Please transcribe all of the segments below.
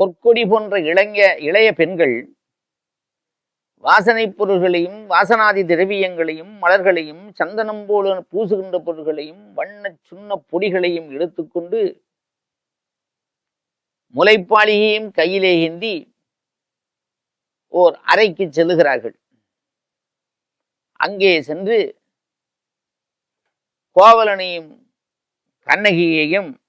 பொற்கொடி போன்ற இளைஞ இளைய பெண்கள் வாசனை பொருள்களையும் வாசனாதி திரவியங்களையும் மலர்களையும் சந்தனம் போல பூசுகின்ற பொருள்களையும் வண்ண சுண்ண பொடிகளையும் எடுத்துக்கொண்டு முளைப்பாளியையும் கையிலே ஏந்தி ஓர் அறைக்கு செல்லுகிறார்கள். அங்கே சென்று கோவலனையும் கண்ணகியையும்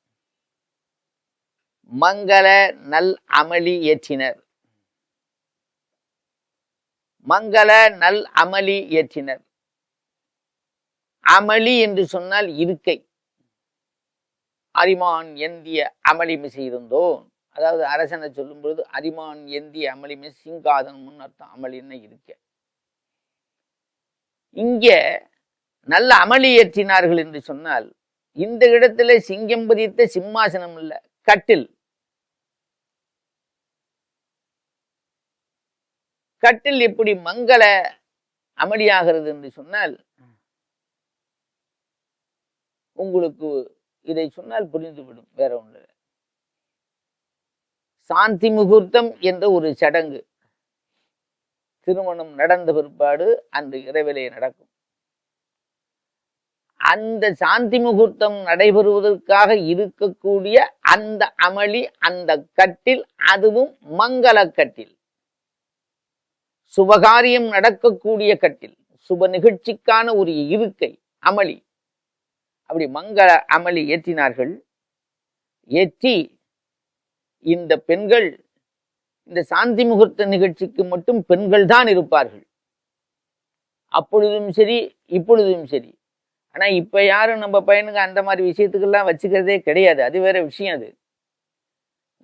மங்கள நல் அமளி ஏற்றினர். மங்கள நல் அமளி ஏற்றினர். அமளி என்று சொன்னால் இருக்கை. அரிமான் எந்திய அமளிமை செய்திருந்தோம். அதாவது அரசனை சொல்லும் பொழுது அரிமான் எந்திய சிங்காதன் முன் அர்த்தம் அமளின்னு இருக்க. இங்க நல்ல அமளி ஏற்றினார்கள் என்று சொன்னால் இந்த இடத்துல சிங்கம் பதித்த சிம்மாசனம் இல்ல. கட்டில். கட்டில் எப்படி மங்கள அமளியாகிறது என்று சொன்னால் உங்களுக்கு இதை சொன்னால் புரிந்துவிடும் வேற ஒன்று சாந்தி முகூர்த்தம் என்ற ஒரு சடங்கு. திருமணம் நடந்த பிற்பாடு அந்த இரவிலே நடக்கும். அந்த சாந்தி முகூர்த்தம் நடைபெறுவதற்காக இருக்கக்கூடிய அந்த அமளி அந்த கட்டில் அதுவும் மங்கள கட்டில். சுபகாரியம் நடக்கக்கூடிய கட்டில் சுப நிகழ்ச்சிக்கான ஒரு இருக்கை அமளி. அப்படி மங்கள அமளி ஏற்றினார்கள். ஏற்றி இந்த பெண்கள் இந்த சாந்தி முகூர்த்த நிகழ்ச்சிக்கு மட்டும் பெண்கள் தான் இருப்பார்கள். அப்பொழுதும் சரி இப்பொழுதும் சரி. ஆனால் இப்போ யாரும் நம்ம பையனுக்கு அந்த மாதிரி விஷயத்துக்கெல்லாம் வச்சுக்கிறதே கிடையாது. அது வேற விஷயம் அது.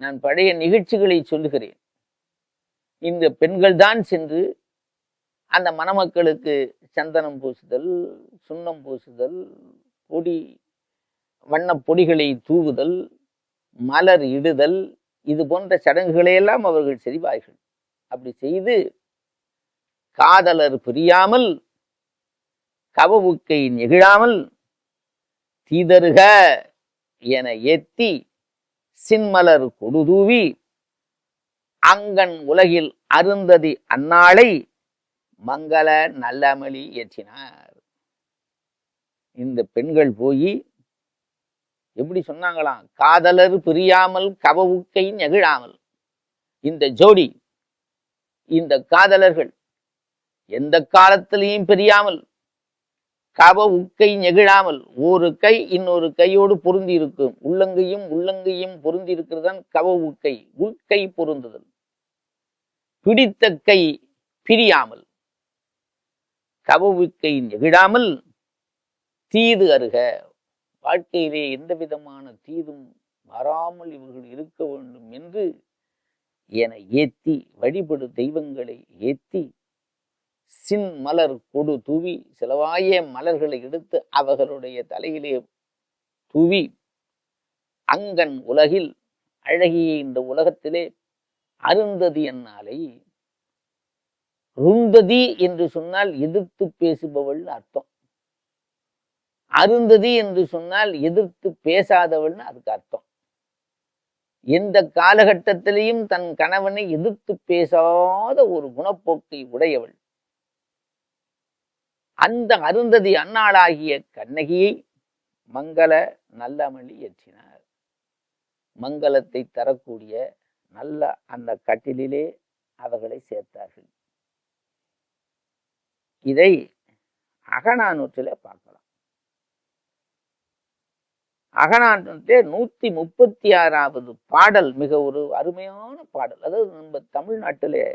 நான் பழைய நிகழ்ச்சிகளை சொல்லுகிறேன். இந்த பெண்கள் தான் சென்று அந்த மணமக்களுக்கு சந்தனம் பூசுதல் சுண்ணம் பூசுதல் பொடி வண்ண பொடிகளை தூவுதல் மலர் இடுதல் இது போன்ற சடங்குகளையெல்லாம் அவர்கள் செய்வார்கள் அப்படி செய்து காதலர் பிரியாமல் கவவுக்கை நெகிழாமல் தீதருக என ஏத்தி சின்மலர் கொடுதூவி அங்கன் உலகில் அருந்ததி அந்நாளை மங்கள நல்லமளி ஏற்றினார். இந்த பெண்கள் போய் எப்படி சொன்னாங்களாம்? காதலர் பிரியாமல் கவவுக்கை நெகிழாமல். இந்த ஜோடி இந்த காதலர்கள் எந்த காலத்திலையும் பிரியாமல் கவ உக்கை நெகிழாமல் ஒரு கை இன்னொரு கையோடு பொருந்தி இருக்கும் உள்ளங்கையும் உள்ளங்கையும் பொருந்தி இருக்கிறதான் கவ உக்கை உட்கை பொருந்துதல். பிடித்த கை பிரியாமல் கவவுக்கை நெகிழாமல் தீது அருக. வாழ்க்கையிலே எந்த விதமான தீதும் வராமல் இவர்கள் இருக்க வேண்டும் என்று என ஏத்தி வழிபடு தெய்வங்களை ஏத்தி சின் மலர் கொடு தூவி சிலவாய மலர்களை எடுத்து அவர்களுடைய தலையிலே தூவி அங்கன் உலகில் அழகிய இந்த உலகத்திலே அருந்ததி என்னாலை? ருந்ததி என்று சொன்னால் எதிர்த்து பேசுபவள் அர்த்தம். அருந்ததி என்று சொன்னால் எதிர்த்து பேசாதவள்னு அதுக்கு அர்த்தம். எந்த காலகட்டத்திலையும் தன் கணவனை எதிர்த்து பேசாத ஒரு குணப்போக்கை உடையவள். அந்த அருந்ததி அன்னாளாகிய கண்ணகியை மங்கள நல்லமளி ஏற்றினார் மங்களத்தை தரக்கூடிய நல்ல அந்த கட்டிலிலே அவர்களை சேர்த்தார்கள். இதை அகநானூற்றிலே பார்க்கலாம். அகநானூற்றிலே நூத்தி முப்பத்தி ஆறாவது பாடல் மிக ஒரு அருமையான பாடல். அதாவது நம்ம தமிழ்நாட்டிலே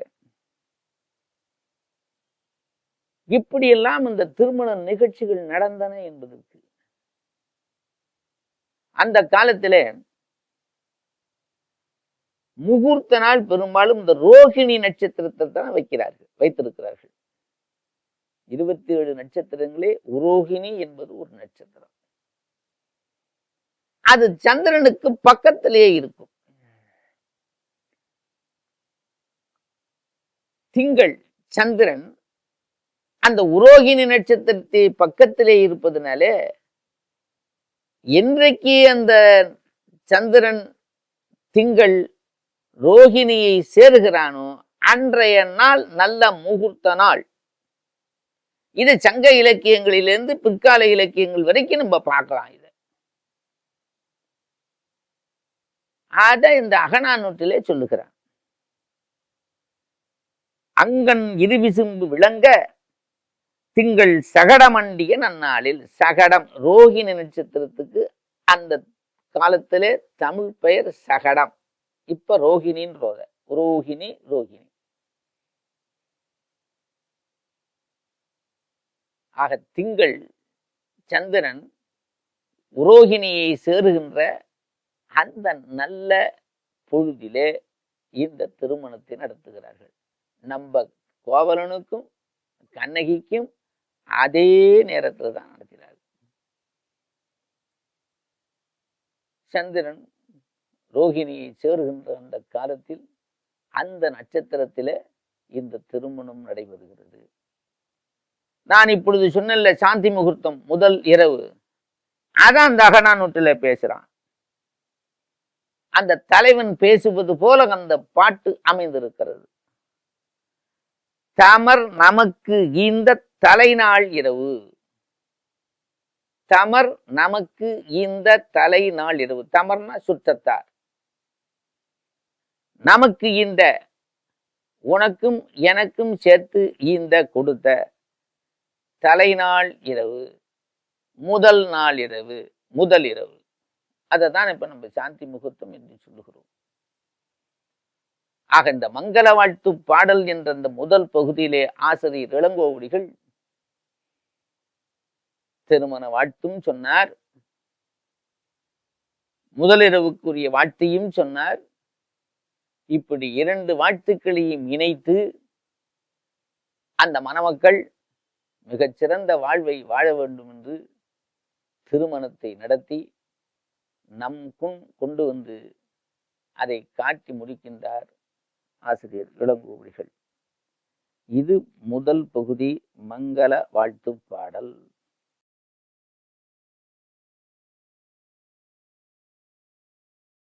இப்படியெல்லாம் இந்த திருமண நிகழ்ச்சிகள் நடந்தன என்பதற்கு அந்த காலத்திலே முகூர்த்த நாள் பெரும்பாலும் இந்த ரோகிணி நட்சத்திரத்தை தான் வைக்கிறார்கள் வைத்திருக்கிறார்கள். இருபத்தி ஏழு நட்சத்திரங்களே உரோகிணி என்பது ஒரு நட்சத்திரம். அது சந்திரனுக்கு பக்கத்திலேயே இருக்கும். திங்கள் சந்திரன் அந்த உரோகிணி நட்சத்திரத்தை பக்கத்திலே இருப்பதனாலே என்றைக்கு அந்த சந்திரன் திங்கள் ரோகிணியை சேருகிறானோ அன்றைய நாள் நல்ல முகூர்த்த நாள். இது சங்க இலக்கியங்களிலிருந்து பிற்கால இலக்கியங்கள் வரைக்கும் நம்ம பார்க்கலாம் இதை. அத இந்த அகநானூற்றிலே சொல்லுகிறான். அங்கன் இருவிசும்பு விளங்க திங்கள் சகடமண்டிய நன்னாளில் சகடம் ரோகிணி நட்சத்திரத்துக்கு அந்த காலத்திலே தமிழ் பெயர் சகடம். இப்ப ரோகிணின்றோத ரோத ரோகிணி ரோகிணி. ஆக திங்கள் சந்திரன் உரோகிணியை சேருகின்ற அந்த நல்ல பொழுதிலே இந்த திருமணத்தை நடத்துகிறார்கள். நம்ம கோவலனுக்கும் கண்ணகிக்கும் அதே நேரத்தில் தான் நடக்கிறார். சந்திரன் ரோகிணியை சேருகின்ற அந்த காலத்தில் அந்த நட்சத்திரத்திலே இந்த திருமணம் நடைபெறுகிறது. நான் இப்பொழுது சொன்னல சாந்தி முகூர்த்தம் முதல் இரவு. அதான் அந்த அகநானூற்றில் பேசுறான். அந்த தலைவன் பேசுவது போல அந்த பாட்டு அமைந்திருக்கிறது. தமர் நமக்கு இந்த தலைநாள் இரவு. தமர் நமக்கு இந்த தலைநாள் இரவு. தமர்னா சுற்றத்தார் நமக்கு இந்த உனக்கும் எனக்கும் சேர்த்து இந்த கொடுத்த தலைநாள் இரவு. முதல் நாள் இரவு. முதல் இரவு. அதை தான் இப்ப நம்ம சாந்தி முகூர்த்தம் என்று சொல்லுகிறோம். ஆக இந்த மங்கள வாழ்த்து பாடல் என்ற அந்த முதல் பகுதியிலே ஆசிரியர் இளங்கோவடிகள் திருமண வாழ்த்தும் சொன்னார். முதலிரவுக்குரிய வாழ்த்தையும் சொன்னார். இப்படி இரண்டு வாழ்த்துக்களையும் இணைத்து அந்த மணமக்கள் மிகச்சிறந்த வாழ்வை வாழ வேண்டும் என்று திருமணத்தை நடத்தி நம் கொண்டு வந்து அதை காட்டி முடிக்கின்றார். ஆசிரியர் இளங்கோவடிகள். இது முதல் பகுதி மங்கள வாழ்த்து பாடல்.